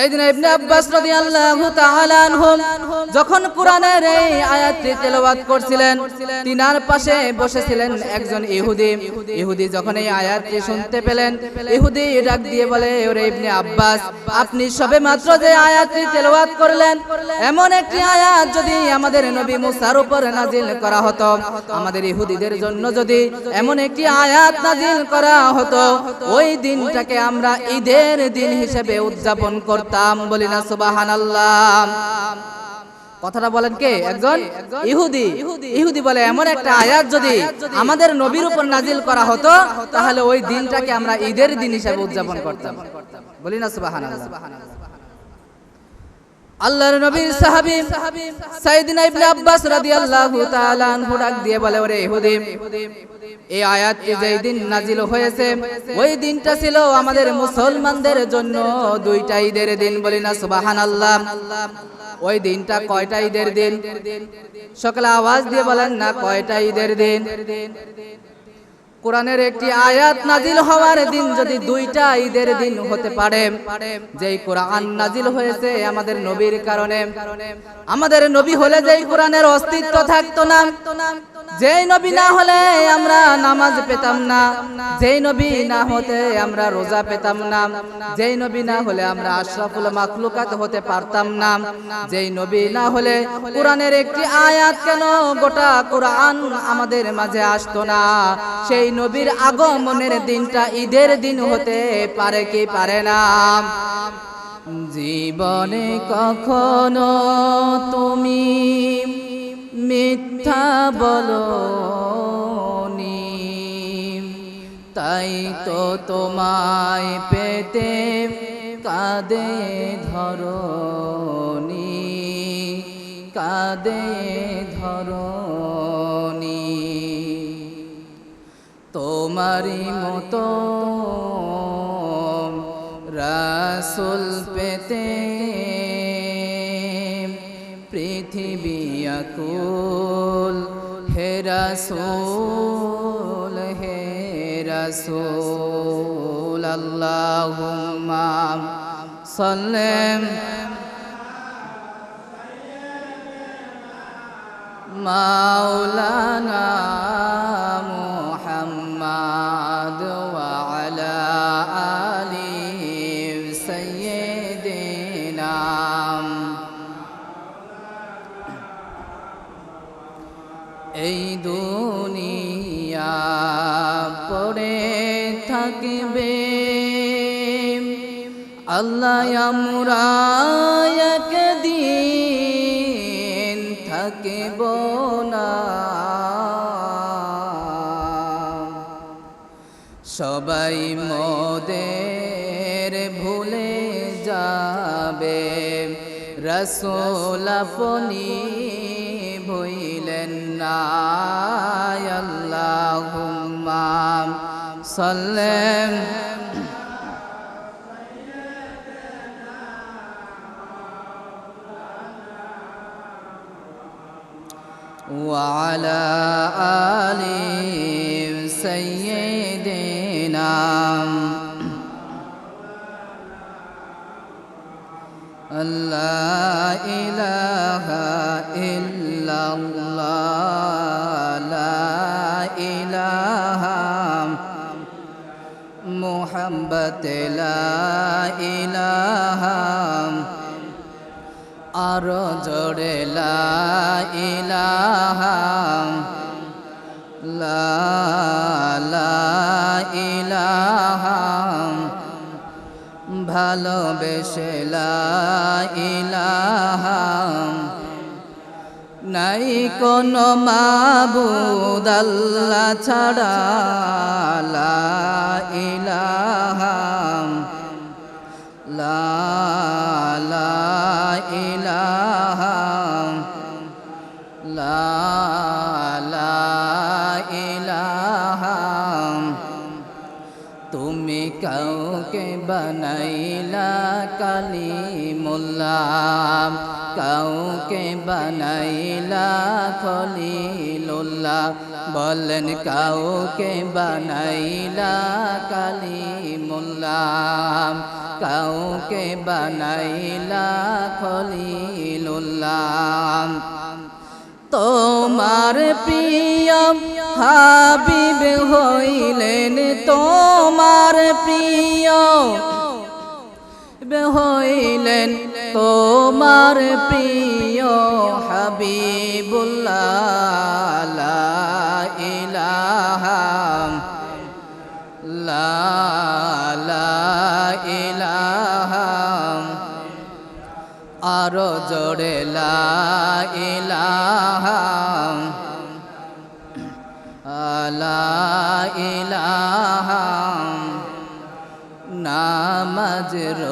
ইবনে আব্বাস রাদিয়াল্লাহু তাআলা যখন এই আয়াতটি তেলাওয়াত করছিলেন, তিনার পাশে বসেছিলেন একজন ইহুদি। ইহুদি যখন এই আয়াতটি শুনতে পেলেন, ইহুদি ডাক দিয়ে বলে, ওরে ইবনে আব্বাস, আপনি সবে মাত্র যে আয়াতটি তেলাওয়াত করলেন, এমন একটি আয়াত যদি আমাদের নবী মুসার উপর নাজিল করা হতো, আমাদের ইহুদিদের জন্য যদি এমন একটি আয়াত নাজিল করা হতো, ওই দিনটাকে আমরা ঈদের দিন হিসেবে উদযাপন করতাম। বলি না, সুবহানাল্লাহ। কথাটা বলেন কে? একজন? ইহুদি। ইহুদি বলে এমন একটা আয়াত যদি আমাদের নবীর উপর নাজিল করা হতো, তাহলে ওই দিনটাকে আমরা ঈদের দিন হিসেবে উদযাপন করতাম। বলি না, সুবহানাল্লাহ। আল্লাহর নবীর সাহাবী সাইয়েদনা ইবনে আব্বাস রাদিয়াল্লাহু তাআলা আনহু ডাক দিয়ে বলে, ওরে ইহুদি এই আয়াতটি যেই দিন নাজিল হয়েছে, ওই দিনটা ছিল আমাদের মুসলমানদের জন্য দুইটা ঈদের দিন বলি না, সুবহানাল্লাহ। ওই দিনটা কয়টা ঈদের দিন? সকালে আওয়াজ দিয়ে বলেন না, কয়টা ঈদের দিন? কোরআনের একটি আয়াত নাজিল হওয়ার দিন যদি দুইটা ঈদের দিন হতে পারে, যেই কোরআন নাজিল হয়েছে আমাদের নবীর কারণে, আমাদের নবী হলে যেই কোরআনের অস্তিত্ব থাকতো না যেই নবী না হলে আমরা নামাজ পেতাম না। যেই নবী না হতে আমরা রোজা পেতাম না। যেই নবী না হলে আমরা আশরাফুল মাখলুকাত হতে পারতাম না। যেই নবী না হলে কোরআনের একটি আয়াত কেন গোটা কোরআন আমাদের মাঝে আসতো না। সেই নবীর আগমনের দিনটা ঈদের দিন হতে পারে কি পারে না। জীবনে কখনো তুমি মিথ্যা বলনি তাই তো তোমায় পেতে কাঁদে ধরনি কাঁদে ধরনি তোমারই মতো রাসুল পেতে আকুল হে রাসুল হে রাসুল আল্লাহুম্মা সাল্লাম মাওলানা আল্লাহ আমরা একদিন থাকব না। সবাই মোদের ভুলে যাবে। রসোল আপনি ভইলেন না আল্লাহুম্মা। সাল্লাম وعلى آل سيدنا. لا إله إلا الله. لا إله محبت لا إله আরও জোরে ইলাহা ইলাহা ভালোবেসে ইলাহা নাই কোনো মাবুদ আল্লাহ ছাড়া কালিমুল্লাহ কাউকে বানাইলা খলিলুল্লাহ। বলেন, কাউকে বানাইলা কালিমুল্লাহ কাউকে বানাইলা খলিলুল্লাহ তোমার প্রিয় হাবিব হইলেন, তোমার প্রিয় হইলেন তোমার প্রিয় হাবিবুল্লাহ ইলাহা ইলাহা আরও জোরে ইলাহা আলা ইলাহা নামাজ রোজা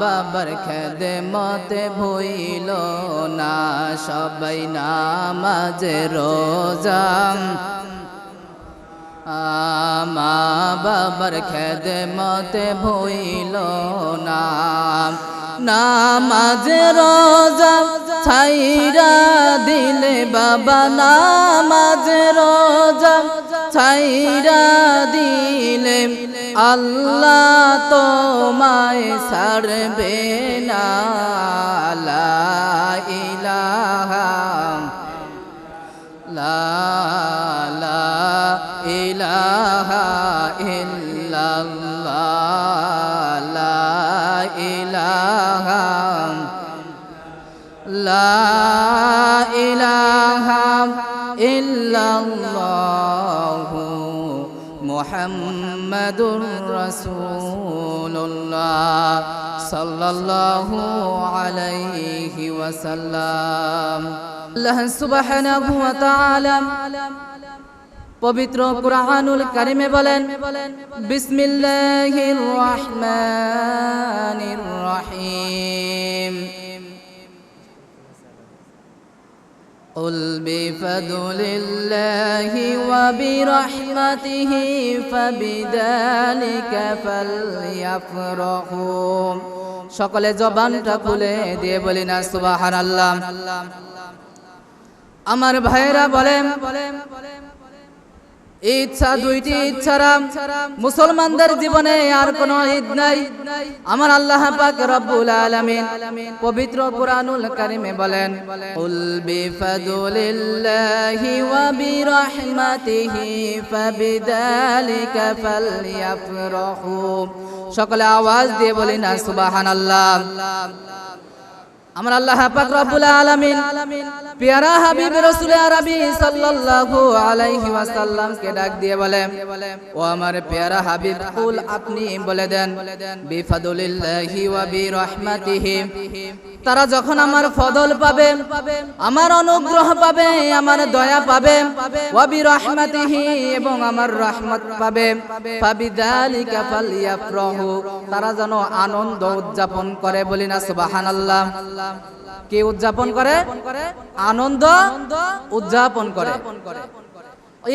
বাবার খেদে মতে ভইল না, সবাই নামাজ রোজা। আমা বাবার খেদে মতে ভইল না, নামাজ রোজা ছাইরা দিলে বাবা নামাজ রোজা। ছাইরা দিলে আল্লাহ তোমায় ছাড়বে না। লা ইলাহা লা লা ইলাহা ইল্লাল্লাহ। লা ইলাহা লা ইলাহা ইল্লাল্লাহ। মুহাম্মাদুর রাসূলুল্লাহ সাল্লাল্লাহু আলাইহি ওয়াসাল্লাম আল্লাহ সুবহানাহু ওয়া তাআলা পবিত্র কুরআনুল কারিমে বলেন, বিসমিল্লাহির রহমানির রহিম। قل بفضل الله وبرحمته فبذلك فليفرحوا সকলে জবানটা খুলে দিয়ে বলি না সুবহানাল্লাহ আমার ভাইরা বলেন ইচ্ছা দুইটি ইচ্ছারা মুসলমানদের জীবনে আর কোন ঈদ নাই। আমার আল্লাহ পাক রব্বুল আলামিন পবিত্র কুরআনুল কারিমে বলেন, কুল বিফাদুলিল্লাহি ওয়া বিরহমাতিহি ফাবিযালিকা ফালইফরাহু সকলে আওয়াজ দিয়ে বলি না, সুবহানাল্লাহ। আমার আল্লাহ পাক রব্বুল আলামিন পেয়ারা হাবিব রাসূল সাল্লাল্লাহু আলাইহি ওয়াসাল্লাম কে ডাক দিয়ে বলে, ও আমার পেয়ারা হাবিব, কুল আপনি বলে দেন ওয়া তারা যখন আমার পাবে, আমার অনুগ্রহ পাবে, আমার দয়া পাবে, ওয়া এবং আমার রহমত পাবে ফাবিযালিকা ফালইফরাহু তারা যেন আনন্দ উদযাপন করে বলি না, সুবহানাল্লাহ। কে উদযাপন করে? আনন্দ উদযাপন করে।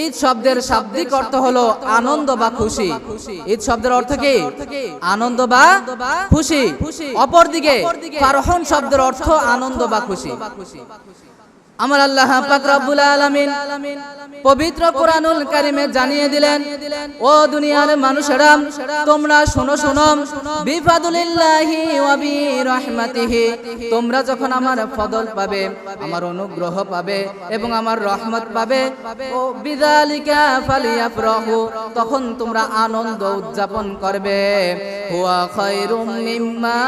ঈদ শব্দের শাব্দিক অর্থ হলো আনন্দ বা খুশি। ঈদ শব্দের অর্থ কি? আনন্দ বা খুশি। অপরদিকে ফারহন শব্দের অর্থ আনন্দ বা খুশি। আমার আল্লাহ পাক রব্বুল আলামিন পবিত্র কোরআনুল কারিমে জানিয়ে দিলেন, ও দুনিয়ার মানুষেরা, তোমরা শোনো শোনো। বিফাদুলিল্লাহি ওয়া বিরহমাতিহি। তোমরা যখন আমার ফদল পাবে, আমার অনুগ্রহ পাবে এবং আমার রহমত পাবে, ও বিযালিকা ফালিয়াফরাহু, তখন তোমরা আনন্দ উদযাপন করবে। হুয়া খায়রুম মিম্মা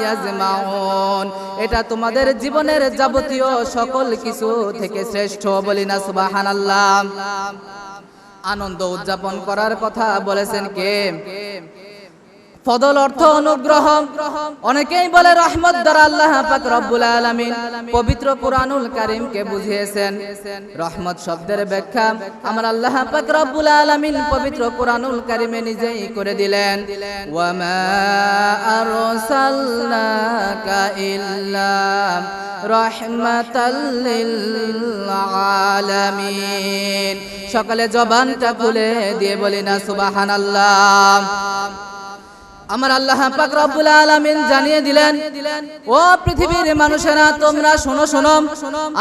ইয়াজমাউন। এটা তোমাদের জীবনের যাবতীয় সকল কিছু থেকে শ্রেষ্ঠ বলি না, সুবহানাল্লাহ। আনন্দ উদযাপন করার কথা বলেছেন কে? ফদল অর্থ অনুগ্রহ। অনেকেই বলে রহমত দ্বারা আল্লাহ পাক রব্বুল আলামিন পবিত্র কুরআনুল কারীমকে বুঝিয়েছেন। রহমত শব্দের ব্যাখ্যা আমার আল্লাহ পাক রব্বুল আলামিন পবিত্র কুরআনুল কারীমে নিজেই করে দিলেন। ওয়ামা আরসালনাকা আরসালনাকা ইল্লা আলামিন। সকালে জবানটা খুলে দিয়ে বলি না সুবহানাল্লাহ। আমার আল্লাহ পাক রব্বুল আলামিন জানিয়ে দিলেন, ও পৃথিবীর মানুষেরা, তোমরা শোনো শোনো,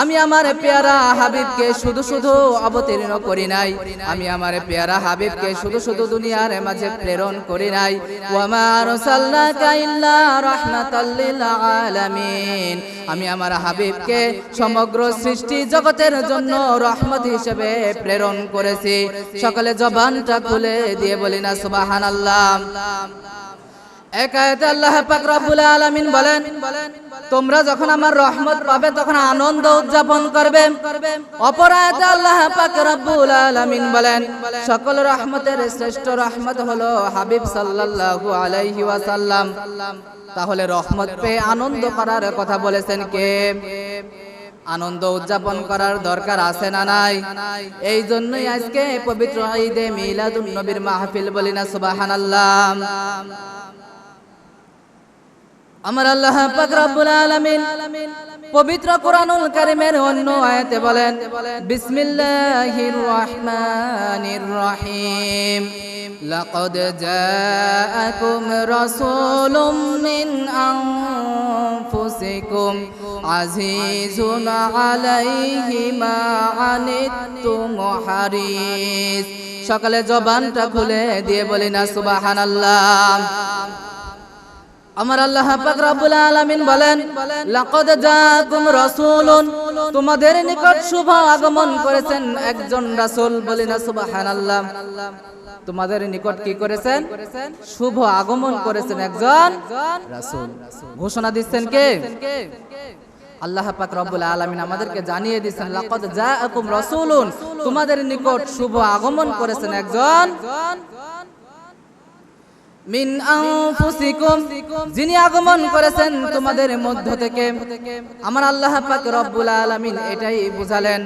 আমি আমার পেয়ারা হাবিবকে শুধু শুধু অবতীর্ণ করি নাই। আমি আমার পেয়ারা হাবিবকে শুধু শুধু দুনিয়ার মাঝে প্রেরণ করি নাই। ওয়ামা আরসালনাকা ইল্লা রাহমাতাল লিল আলামিন। আমি আমার হাবিবকে সমগ্র সৃষ্টি জগতের জন্য রহমত হিসেবে প্রেরণ করেছি। সকালে জবানটা খুলে দিয়ে বলি না, সুবহানাল্লাহ। একায়তে আল্লাহ পাক রব্বুল আলামিন বলেন, তোমরা যখন আমার রহমত পাবে, তখন আনন্দ উদযাপন করবে। অপরাধে আল্লাহ পাক রব্বুল আলামিন বলেন, সকল রহমতের শ্রেষ্ঠ রহমত হলো হাবিব সাল্লাল্লাহু আলাইহি ওয়াসাল্লাম। তাহলে রহমত পেয়ে আনন্দ করার কথা বলেছেন কে? আনন্দ উদযাপন করার দরকার আছে না নাই? এই জন্যই আজকে পবিত্র ঈদে মিলাদুন নবীর মাহফিল বলি না, সুবহানাল্লাহ। আমার আল্লাহ পাক রব্বুল আলামিন পবিত্র কোরআনুল কারীমের অন্য আয়াতে বলেন, বিসমিল্লাহির রহমানির রহিম। লাকাদ জাআকুম রাসূলুম মিন আনফুসিকুম আজিজুন আলাইহি মা আনিত্তুম হারিস সকালে জবানটা খুলে দিয়ে বলি না, সুবহানাল্লাহ। আমার আল্লাহ পাক রব্বুল আলামিন বলেন, লাকাদ জাআকুম রাসূলুন। তোমাদের নিকট শুভ আগমন করেছেন একজন রাসূল বলি না, সুবহানাল্লাহ। তোমাদের নিকট কি করেছেন? শুভ আগমন করেছেন একজন রাসূল। ঘোষণা দিচ্ছেন কে? আল্লাহ পাক রব্বুল আলামিন আমাদেরকে জানিয়ে দিয়েছেন লাকাদ জাআকুম রাসূলুন। তোমাদের নিকট শুভ আগমন করেছেন একজন মিন আনফুসিকুম, যিনি আগমন করেছেন তোমাদের মধ্য থেকে। আমার আল্লাহ পাক রব্বুল আলামিন এটাই বুঝালেন।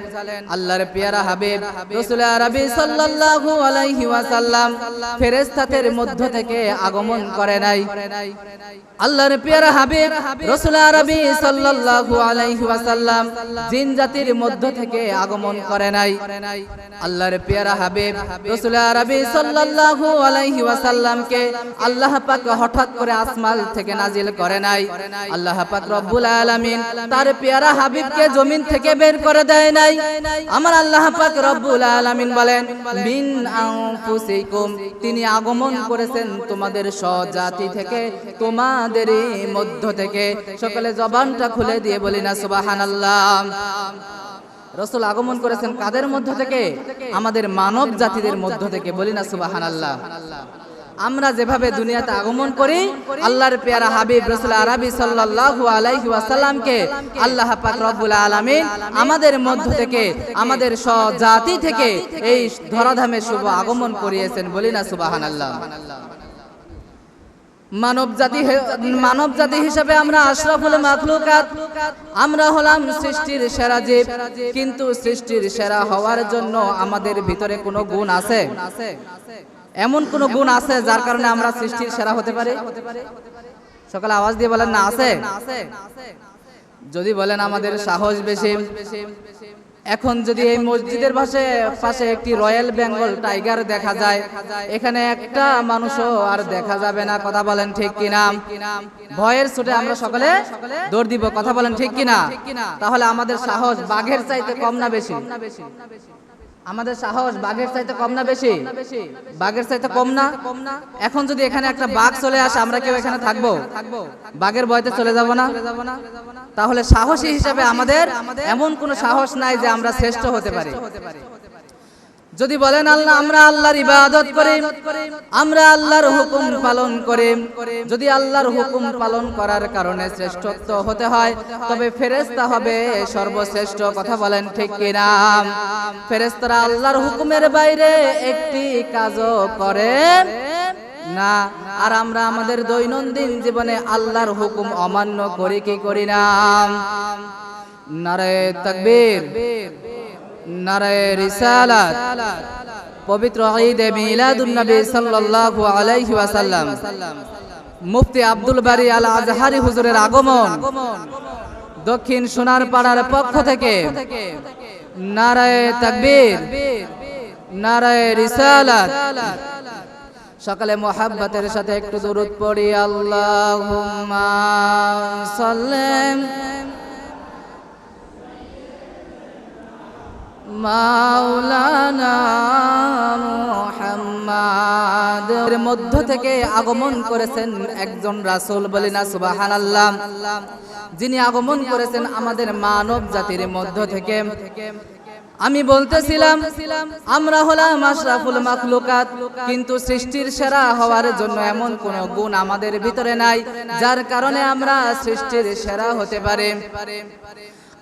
আল্লাহর হাবিব, রাসূল আরবি সাল্লাল্লাহু আলাইহি ওয়াসাল্লাম ফেরেশতাদের মধ্য থেকে আগমন করে নাই। আল্লাহর পেয়ারা হাবিব, রাসূল আরবি সাল্লাল্লাহু আলাইহি ওয়াসাল্লাম জিন জাতির মধ্য থেকে আগমন করে নাই। আল্লাহর পেয়ারা হাবিব, রাসূল আরবি সাল্লাল্লাহু আলাইহি ওয়াসাল্লামকে আল্লাহ পাক হঠাৎ করে আসমান থেকে নাজিল করে নাই। আল্লাহ পাক রব্বুল আলামিন তার পেয়ারা হাবিবকে জমিন থেকে বের করে দেয় নাই। আমার আল্লাহ পাক রব্বুল আলামিন বলেন, মিন আনফুসিকুম তিনি আগমন করেছেন তোমাদের স্বজাতি থেকে তোমাদের মধ্য থেকে। সকলে জবানটা খুলে দিয়ে বলি না, সুবহানাল্লাহ রসুল আগমন করেছেন কাদের মধ্য থেকে? আমাদের মানব জাতিদের মধ্য থেকে। বলি না, সুবহানাল্লাহ আমরা যেভাবে দুনিয়াতে আগমন করি, আল্লাহর পেয়ারা হাবিব রসুল আরবি সাল্লাল্লাহু আলাইহি ওয়াসাল্লামকে আল্লাহ পাক রব্বুল আলামিন আমাদের মধ্য থেকে, আমাদের স্বজাতি থেকে এই ধরাধামে শুভ আগমন করিয়েছেন বলি না সুবহানাল্লাহ। মানব জাতি মানব জাতি হিসাবে আমরা আশরাফুল মাখলুকাত, আমরা হলাম সৃষ্টির সেরা জীব, কিন্তু সৃষ্টির সেরা হওয়ার জন্য আমাদের ভিতরে কোনো গুণ আছে? এমন কোন গুণ আছে যার কারণে আমরা সৃষ্টির সেরা হতে পারি? সকালে আওয়াজ দিয়ে বলেন না আছে। যদি বলেন আমাদের সাহস বেশি। এখন যদি এই মসজিদের পাশে পাশে একটি রয়্যাল বেঙ্গল টাইগার দেখা যায়। এখানে একটা মানুষও আর দেখা যাবে না। কথা বলেন ঠিক কিনা? ভয়ের ছুটে আমরা সকলে দৌড় দিব। কথা বলেন ঠিক কিনা? তাহলে আমাদের সাহস বাঘের চাইতে কম না বেশি। আমাদের সাহস বাঘের চাইতে কম না বেশি? বাঘের চাইতে কম না? এখন যদি এখানে একটা বাঘ চলে আসে, আমরা কেউ এখানে থাকব? বাঘের ভয়তে চলে যাব না? তাহলে সাহসী হিসাবে আমাদের এমন কোনো সাহস নাই যে আমরা শ্রেষ্ঠ হতে পারি। যদি বলেন আল্লাহ, আমরা আল্লাহর ইবাদত করি, আমরা আল্লাহর হুকুম পালন করি। যদি আল্লাহর হুকুম পালন করার কারণে শ্রেষ্ঠত্ব হতে হয়, তবে ফেরেশতা হবে সর্বশ্রেষ্ঠ, কথা বলেন ঠিক কিনা? ফেরেশতারা আল্লাহর হুকুমের বাইরে একটি কাজও করে না। আর আমরা আমাদের দৈনন্দিন জীবনে আল্লাহর হুকুম অমান্য করি কি করি না? নারে তাকবীর। নারায় আলাইহি মুফতি আব্দুল বারি আল আজহারি হুজুরের আগমন। দক্ষিণ সোনার পাড়ার পক্ষ থেকে নারায় নারায় সকালে মোহাব্বতের সাথে একটু দূরত পড়ি। আল্লাহুম্মা সাল্লাম। মাওলানা মুহাম্মাদ। এর মধ্য থেকে আগমন করেছেন একজন রাসূল বলি না, সুবহানাল্লাহ। যিনি আগমন করেছেন আমাদের মানব জাতির মধ্য থেকে। আমি বলতেছিলাম, আমরা হলাম আশরাফুল মাখলুকাত, কিন্তু সৃষ্টির সেরা হওয়ার জন্য এমন কোন গুণ আমাদের ভিতরে নাই, যার কারণে আমরা সৃষ্টির সেরা হতে পারে।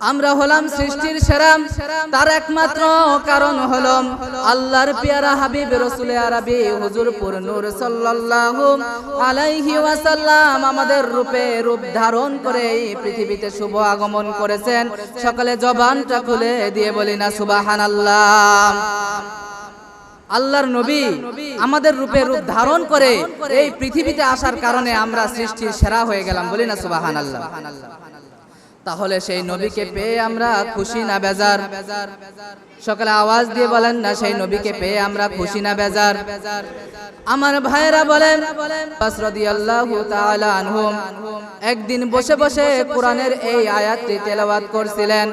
আমরা হলাম সৃষ্টির সেরাম। তার একমাত্র কারণ হলো আল্লাহর পেয়ারা হাবিব রসুলে আরবি। হুজুর নূর সাল্লাল্লাহু আলাইহি ওয়াসাল্লাম আমাদের রূপে রূপ ধারণ করে এই পৃথিবীতে শুভ আগমন করেছেন। সকালে জবানটা খুলে দিয়ে বলি না সুবহানাল্লাহ। আল্লাহর নবী আমাদের রূপে রূপ ধারণ করে এই পৃথিবীতে আসার কারণে আমরা সৃষ্টির সেরা হয়ে গেলাম। বলি না সুবহানাল্লাহ। তাহলে সেই নবীকে পেয়ে আমরা খুশি না বেজার। সকালে আওয়াজ দিয়ে বলেন, না, সেই নবীকে পেয়ে আমরা খুশি না, বেজার। আমার ভাইয়েরা বলেন একদিন বসে বসে কোরআনের এই আয়াতটি তেলাওয়াত করছিলেন।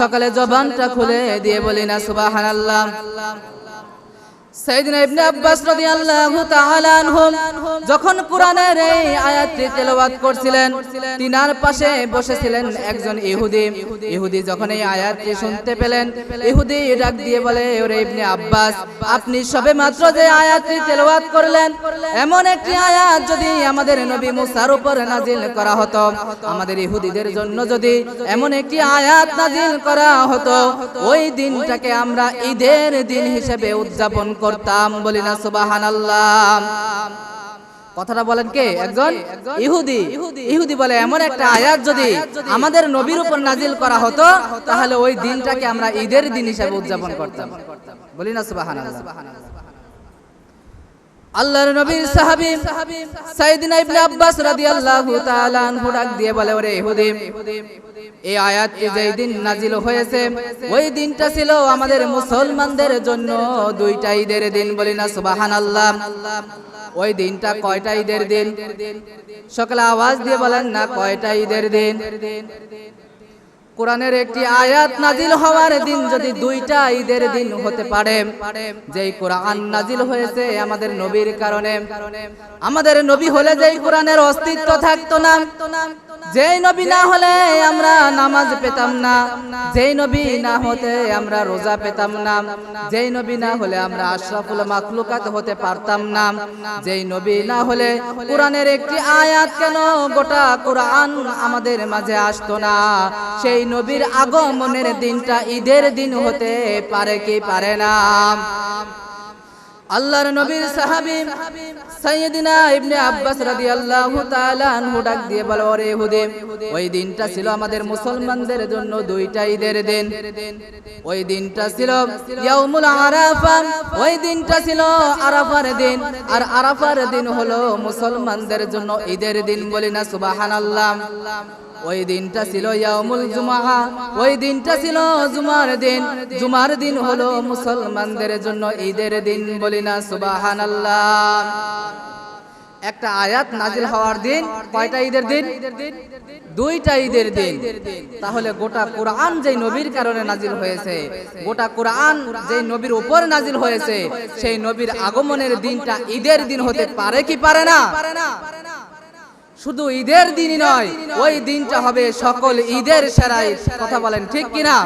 সকালে জবানটা খুলে দিয়ে বলি না সুবহানাল্লাহ। আব্বাস আপনি সবে মাত্র যে আয়াতটি তেলাওয়াত করলেন, এমন একটি আয়াত যদি আমাদের নবী মুসার উপর নাজিল করা হতো, আমাদের ইহুদিদের জন্য যদি এমন একটি আয়াত নাজিল করা হতো, ওই দিনটাকে আমরা ঈদের দিন হিসেবে উদযাপন করতাম বলি না সুবহানাল্লাহ। কথাটা বলেন কে? একজন? ইহুদি? ইহুদি। বলে এমন একটা আয়াত যদি আমাদের নবীর উপর নাজিল করা হতো তাহলে ওই দিনটাকে আমরা ঈদের দিন হিসাবে উদযাপন করতাম। বলি না সুবহানাল্লাহ। আল্লাহর নবীর সাহাবী সাইয়েদনা ইবনে আব্বাস রাদিয়াল্লাহু তাআলা আনহু ডাক দিয়ে বলে ওরে ইহুদি এই আয়াতটি যেই দিন নাজিল হয়েছে, ওই দিনটা ছিল আমাদের মুসলমানদের জন্য দুইটা ঈদের দিন বলি না, সুবহানাল্লাহ। ওই দিনটা কয়টা ঈদের দিন? সকালে আওয়াজ দিয়ে বলেন না, কয়টা ঈদের দিন? কোরআনের একটি আয়াত নাজিল হওয়ার দিন যদি দুইটা ঈদের দিন হতে পারে, যেই কোরআন নাজিল হয়েছে আমাদের নবীর কারণে, আমাদের নবী হলে যেই কোরআনের অস্তিত্ব থাকতো না যেই নবী না হলে আমরা নামাজ পেতাম না। যেই নবী না হতে আমরা রোজা পেতাম না। যেই নবী না হলে আমরা আশরাফুল মাখলুকাত হতে পারতাম না। যেই নবী না হলে কোরআনের একটি আয়াত কেন গোটা কোরআন আমাদের মাঝে আসতো না? সেই নবীর আগমনের দিনটা ঈদের দিন হতে পারে কি পারে না। আল্লাহর নবীর সাহাবী সাইয়েদিনা ইবনে আব্বাস রাদিয়াল্লাহু তাআলা আনহু ডাক দিয়ে বলে ওরে ইহুদি ওই দিনটা ছিল আমাদের মুসলমানদের জন্য দুইটা ঈদের দিন। ওই দিনটা ছিল ইয়াউমুল আরাফা। ওই দিনটা ছিল আরাফার দিন। আর আরাফার দিন হলো মুসলমানদের জন্য ঈদের দিন বলি না সুবহানাল্লাহ। ওই দিনটা ছিল ইয়ামুল জুমা ওই দিনটা ছিল জুমার দিন। জুমার দিন হলো মুসলমানদের জন্য ঈদের দিন বলি না, সুবহানাল্লাহ। একটা আয়াত নাজিল হওয়ার দিন, কয়টা ঈদের দিন? দুইটা ঈদের দিন। তাহলে গোটা কোরআন যেই নবীর কারণে নাজিল হয়েছে, গোটা কোরআন যেই নবীর উপর নাজিল হয়েছে, সেই নবীর আগমনের দিনটা ঈদের দিন হতে পারে কি পারে না? শুধু ঈদের দিনই নয় ওই দিনটা হবে সকল ঈদের সেরাই কথা বলেন ঠিক কিনা?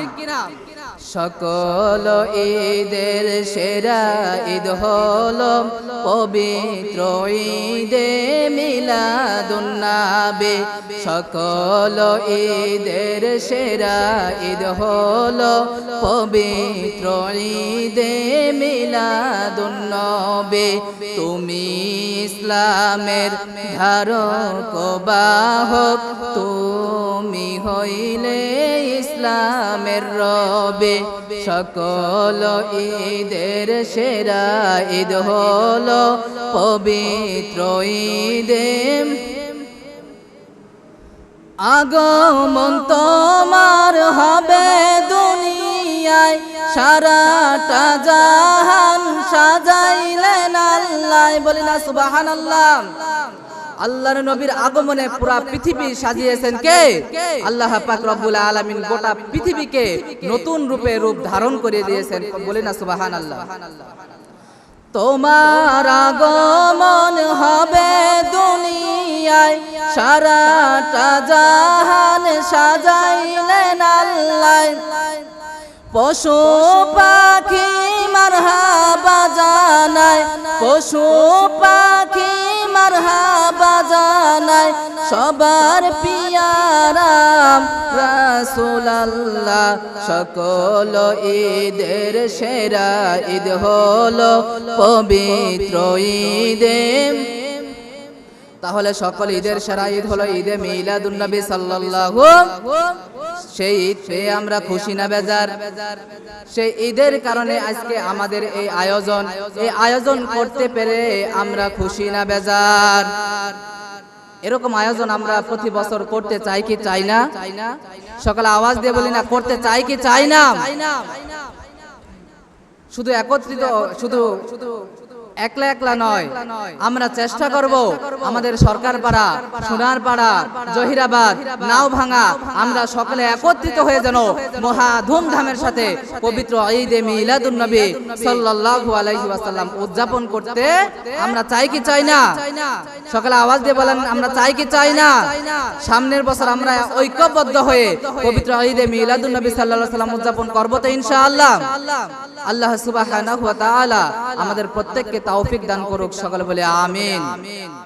সকল ঈদের সেরা ঈদ হল পবিত্র ঈদে মিলাদুন্নাবে। সকল ঈদের সেরা ঈদ হল পবিত্র ঈদে মিলাদুন্নবে। তুমি ইসলামের ধারক, বাহক, তুমি হইলে ইসলামের রবে সকল ঈদের সেরা ঈদ হল পবিত্র ঈদে। আগমন তোমার হবে দুনিয়ায়, সারাটা জাহান সাজাইলেন আল্লাহ। বলি না সুবাহান আল্লাহ আল্লাহর নবীর আগমনে পুরা পৃথিবী সাজিয়েছেন কে? আল্লাহ পাক রব্বুল আলামিন গোটা পৃথিবীকে নতুন রূপে রূপ ধারণ করে দিয়েছেন। বলি না সুবাহান আল্লাহ তোমার আগমন হবে দুনিয়ায়, সারাটা জাহান সাজাইলেন আল্লাহ। পশু পাখি মারহাবা জানায় পশু পাখি মারহাবা জানায় সবার পিয়ারাম রাসুলাল্লাহ, সকল ঈদের সেরা ঈদ হলো পবিত্র ঈদে। তাহলে সকল ঈদের সেরা ঈদ হলো ঈদে মিলাদুন্নবী সাল্লাল্লাহু সেই ঈদ পেয়ে আমরা খুশি না বেজার। সেই ঈদের কারণে আজকে আমাদের এই আয়োজন এই আয়োজন করতে পেরে আমরা খুশি না বেজার। এরকম আয়োজন আমরা প্রতি বছর করতে চাই কি চাই না? সকালে আওয়াজ দিয়ে বলি না, করতে চাই কি চাই না? শুধু একত্রিত শুধু শুধু একলা একলা নয়। আমরা চেষ্টা করব আমাদের সরকার পাড়া সোনার পাড়া জহিরাবাদ নাও ভাঙা। আমরা সকলে একত্রিত হয়ে যেন মহা ধুমধামের সাথে পবিত্র ঈদে মিলাদুন নবী সাল্লাল্লাহু আলাইহি ওয়াসাল্লাম উদযাপন করতে আমরা চাই কি চাই না? সকালে আওয়াজ দিয়ে বলেন আমরা চাই কি চাই না? সামনের বছর আমরা ঐক্যবদ্ধ হয়ে পবিত্র ঈদে মিলাদুন নবী সাল্লাল্লাহু আলাইহি ওয়াসাল্লাম উদযাপন করব তো ইনশাআল্লাহ। আল্লাহ সুবহানাহু ওয়া তাআলা আমাদের প্রত্যেককে তৌফিক দান করুক সকলে বলে আমিন।